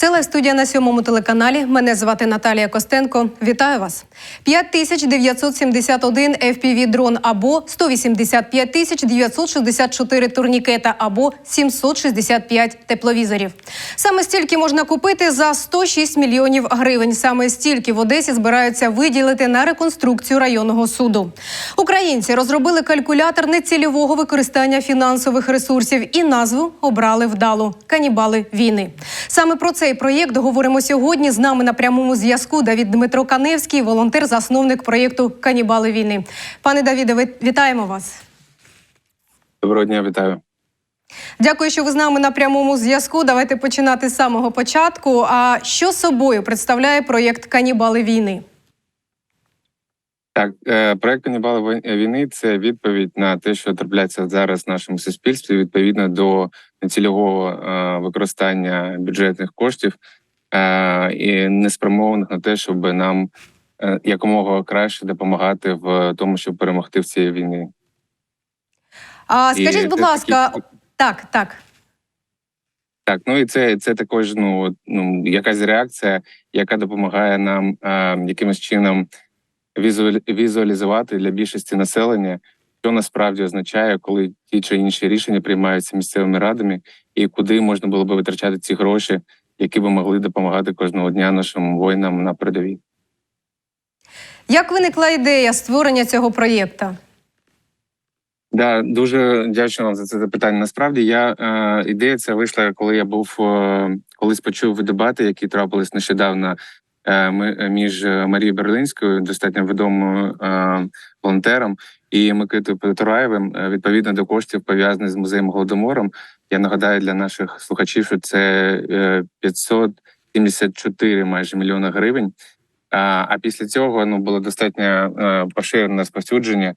Телестудія студія на сьомому телеканалі. Мене звати Наталія Костенко. Вітаю вас. 5971 fpv дрон або 185 тисяч 964 турнікета або 765 тепловізорів. Саме стільки можна купити за 106 мільйонів гривень. Саме стільки в Одесі збираються виділити на реконструкцію районного суду. Українці розробили калькулятор нецільового використання фінансових ресурсів і назву обрали вдалу канібали війни. Саме про цей проєкт говоримо сьогодні. З нами на прямому зв'язку Давід Дмитро Каневський, волонтер, засновник проєкту Канібали війни. Пане Давіде, вітаємо вас. Доброго дня, вітаю. Дякую, що ви з нами на прямому зв'язку. Давайте починати з самого початку. А що собою представляє проєкт Канібали війни? Так, е, проект «Канібали війни це відповідь на те, що трапляється зараз в нашому суспільстві, відповідно до нецільового е, використання бюджетних коштів е, і неспрямованих на те, щоб нам е, якомога краще допомагати в тому, щоб перемогти в цій війні. А І скажіть, будь ласка, такі- так, так. Так, ну і це, це також ну, ну якась реакція, яка допомагає нам е, якимось чином візуалі- візуалізувати для більшості населення, що насправді означає, коли ті чи інші рішення приймаються місцевими радами, і куди можна було би витрачати ці гроші, які би могли допомагати кожного дня нашим воїнам на передовій. Як виникла ідея створення цього проєкту? Да, дуже дякую вам за це запитання. Насправді я е, ідея ця вийшла, коли я був е, колись почув дебати, які трапились нещодавно е, між Марією Берлинською, достатньо відомою е, волонтером, і Микитою Петраєвим, е, відповідно до коштів пов'язаних з музеєм голодомором. Я нагадаю для наших слухачів, що це е, 574 майже мільйона гривень. А, після цього ну було достатньо е, поширене розповсюдження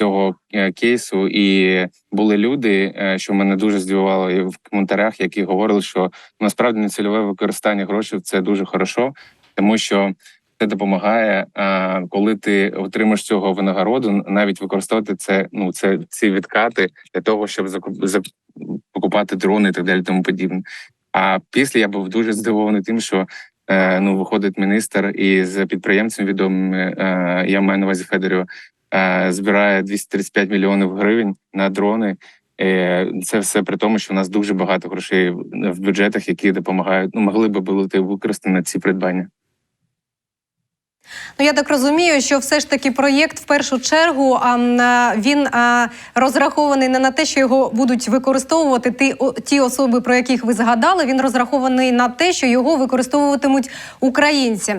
цього е, кейсу, і були люди, е, що мене дуже здивувало в коментарях, які говорили, що насправді нецільове використання грошей це дуже хорошо, тому що це допомагає, е, коли ти отримаєш цього винагороду, навіть використовувати це. Ну це ці відкати для того, щоб покупати дрони і так далі, тому подібне. А після я був дуже здивований тим, що е, ну виходить міністр і з підприємцем відомими, е, я маю на увазі Федорів, е, збирає 235 мільйонів гривень на дрони. Це все при тому, що у нас дуже багато грошей в в бюджетах, які допомагають. Ну могли би бути використані на ці придбання. Ну я так розумію, що все ж таки проєкт в першу чергу м, він розрахований не на те, що його будуть використовувати ті, ті особи, про яких ви згадали. Він розрахований на те, що його використовуватимуть українці.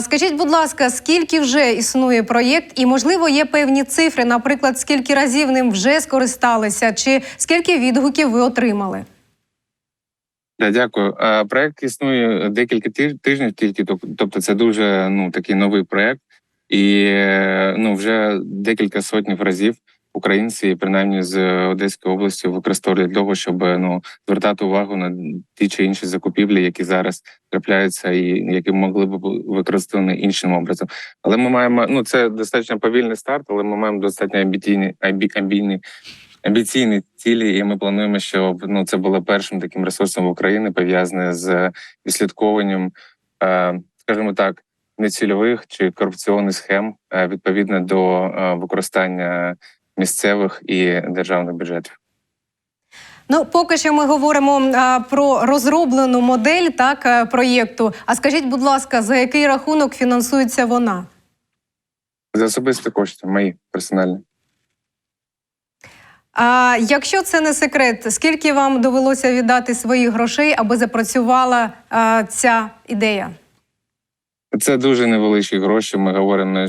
Скажіть, будь ласка, скільки вже існує проєкт, і можливо є певні цифри, наприклад, скільки разів ним вже скористалися, чи скільки відгуків ви отримали? Да, дякую. Е, Проект існує декілька тижнів тільки, тобто це дуже ну такий новий проект, і е, ну вже декілька сотнів разів українці, принаймні з Одеської області, використовують для того, щоб ну звертати увагу на ті чи інші закупівлі, які зараз трапляються, і які могли б бути використані іншим образом. Але ми маємо ну це достатньо повільний старт, але ми маємо достатньо амбітійні амбі- амбійні амбіційні цілі, і ми плануємо, щоб ну це було першим таким ресурсом в Україні, пов'язане з відслідковуванням, е, скажімо так, нецільових чи корупційних схем е, відповідно до е, використання місцевих і державних бюджетів. Ну, поки що ми говоримо а, про розроблену модель так проєкту. А скажіть, будь ласка, за який рахунок фінансується вона? За особисті кошти, мої персональні. А якщо це не секрет, скільки вам довелося віддати своїх грошей, аби запрацювала а, ця ідея? Це дуже невеличкі гроші. Ми говоримо е,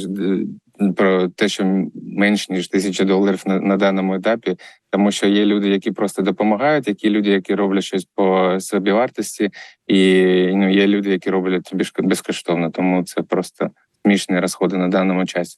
про те, що менш ніж тисяча доларів на, на даному етапі, тому що є люди, які просто допомагають, які люди, які роблять щось по собівартості, і ну є люди, які роблять більш безкоштовно. Тому це просто смішні розходи на даному часі.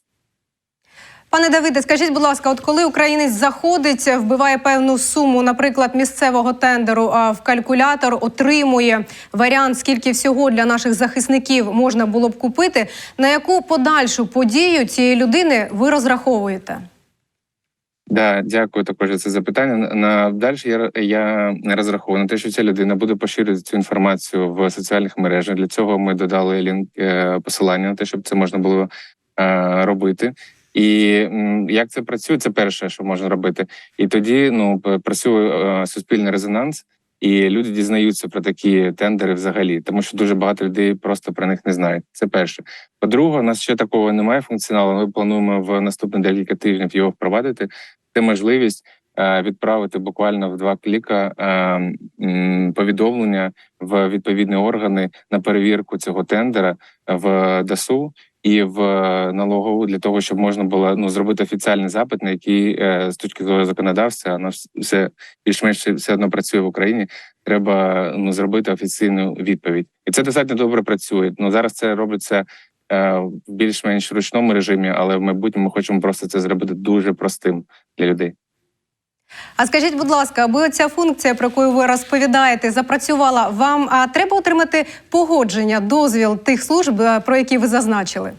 Пане Давиде, скажіть, будь ласка, от коли українець заходить, вбиває певну суму, наприклад, місцевого тендеру а, в калькулятор, отримує варіант, скільки всього для наших захисників можна було б купити, на яку подальшу подію цієї людини ви розраховуєте? Да, дякую також за це запитання. На- далі я, я розраховую на те, що ця людина буде поширювати цю інформацію в соціальних мережах. Для цього ми додали лінк е, посилання на те, щоб це можна було е, робити. І як це працює, це перше, що можна робити. І тоді ну працює е, суспільний резонанс, і люди дізнаються про такі тендери взагалі, тому що дуже багато людей просто про них не знають. Це перше. По-друге, у нас ще такого немає функціоналу. Ми плануємо в наступні декілька тижнів його впровадити. Це можливість е, відправити буквально в два кліка е, повідомлення в відповідні органи на перевірку цього тендера в ДАСУ і в налогову для того, щоб можна було ну зробити офіціальний запит, на який е, з точки зору законодавства воно все більш-менш все одно працює в Україні. Треба ну зробити офіційну відповідь, і це достатньо добре працює. Ну зараз це робиться е, в більш-менш ручному режимі, але в майбутньому хочемо просто це зробити дуже простим для людей. А скажіть, будь ласка, аби ця функція, про яку ви розповідаєте, запрацювала, вам а, треба отримати погодження, дозвіл тих служб, е, про які ви зазначили?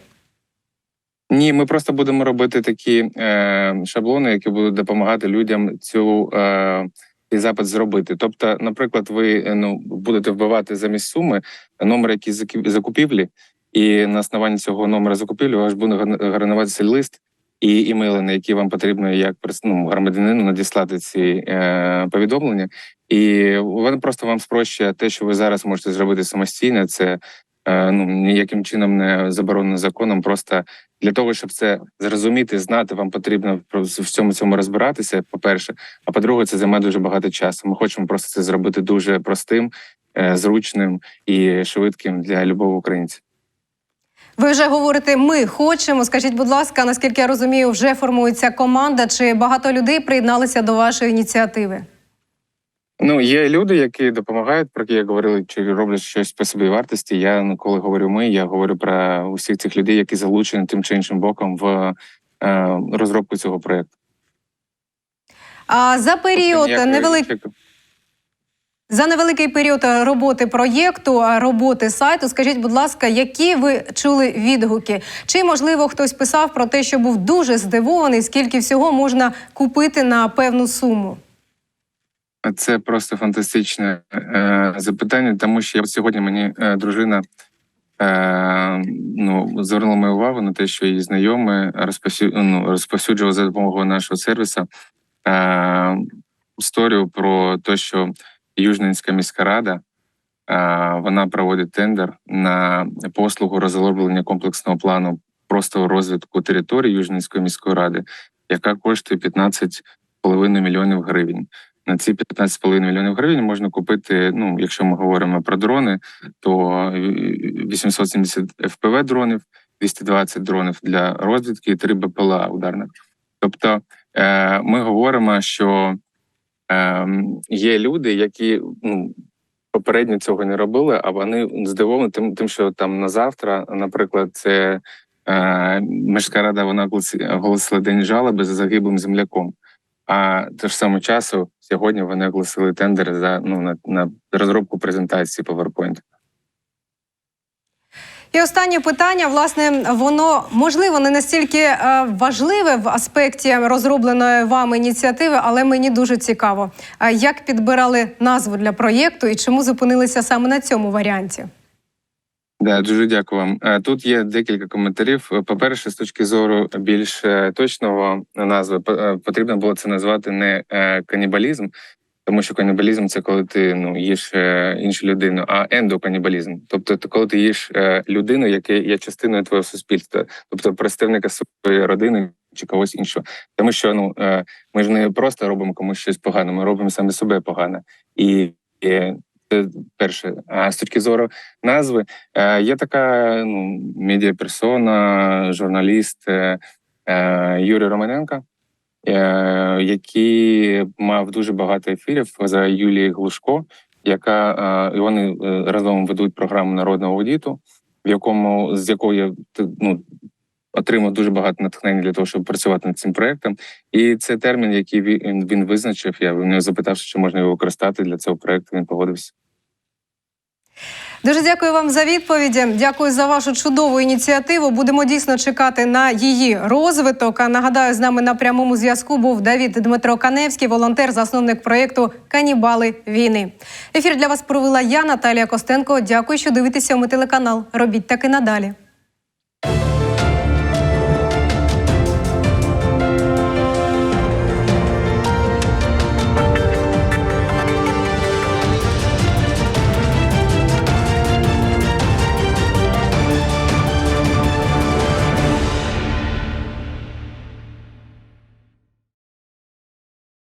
Ні, ми просто будемо робити такі е, шаблони, які будуть допомагати людям цю е, цей запит зробити. Тобто, наприклад, ви е, ну будете вбивати замість суми номер закі- закупівлі, і на основанні цього номера закупівлі у вас буде ген- генеруватися лист і імейли, на які вам потрібно як ну, громадянину надіслати ці е, повідомлення. І воно просто вам спрощує те, що ви зараз можете зробити самостійно. Це е, ну ніяким чином не заборонено законом. Просто для того, щоб це зрозуміти, знати, вам потрібно в цьому цьому розбиратися. По перше, а по-друге, це займе дуже багато часу. Ми хочемо просто це зробити дуже простим, е, зручним і швидким для любого українця. Ви вже говорите, ми хочемо. Скажіть, будь ласка, наскільки я розумію, вже формується команда, чи багато людей приєдналися до вашої ініціативи? Ну, є люди, які допомагають, про які я говорили, чи роблять щось по собі вартості. Я ну, коли говорю ми, я говорю про усіх цих людей, які залучені тим чи іншим боком в е, розробку цього проекту. А за період Ніякої невеликий За невеликий період роботи проєкту, роботи сайту, скажіть, будь ласка, які ви чули відгуки? Чи можливо хтось писав про те, що був дуже здивований, скільки всього можна купити на певну суму? Це просто фантастичне е, запитання, тому що я сьогодні мені е, дружина е, ну, звернула мою увагу на те, що її знайомі розповсю, ну, розповсюджували за допомогою нашого сервісу е, історію про те, що Южненська міська рада вона проводить тендер на послугу розроблення комплексного плану просто розвитку території Южненської міської ради, яка коштує 15,5 мільйонів гривень. На ці 15,5 мільйонів гривень можна купити. Ну, якщо ми говоримо про дрони, то е, 870 FPV дронів, 220 дронів для розвідки і 3 БПЛА ударних. Тобто, е, ми говоримо, що є люди, які ну, попередньо цього не робили, а вони здивовані тим, тим, що там на завтра, наприклад, це е, міська рада вона оголоси- оголосила день жалоби за загиблим земляком. А те ж саме часу сьогодні вони оголосили тендер за ну на, на розробку презентації PowerPoint. І останнє питання, власне, воно можливо не настільки е, важливе в аспекті розробленої вами ініціативи, але мені дуже цікаво, Е, як підбирали назву для проєкту і чому зупинилися саме на цьому варіанті? Да, дуже дякую вам. Е, Тут є декілька коментарів. Е, По-перше, з точки зору більш точного назви, по- потрібно було це назвати не канібалізм, тому що канібалізм це коли ти ну їш е, іншу людину, а ендоканібалізм. Тобто, ти коли ти їш е, людину, яка є частиною твого суспільства, тобто представника своєї родини чи когось іншого. Тому що ну е, ми ж не просто робимо комусь щось погане, ми робимо самі себе погано. І, це перше. А з точки зору назви, Є така ну, медіаперсона, журналіст Юрій Романенко, який мав дуже багато ефірів за Юлією Глушко, яка е, і вони е, разом ведуть програму народного аудиту, в якому з якої я ну, отримав дуже багато натхнення для того, щоб працювати над цим проектом. І це термін, який він, визначив. Я в нього запитав, чи можна його використати для цього проекту. Він погодився. Дуже дякую вам за відповіді. Дякую за вашу чудову ініціативу. Будемо дійсно чекати на її розвиток. А нагадаю, з нами на прямому зв'язку був Давід Дмитро Каневський, волонтер, засновник проєкту Канібали війни. Ефір для вас провела я, Наталія Костенко. Дякую, що дивитеся ми телеканал. Робіть так і надалі.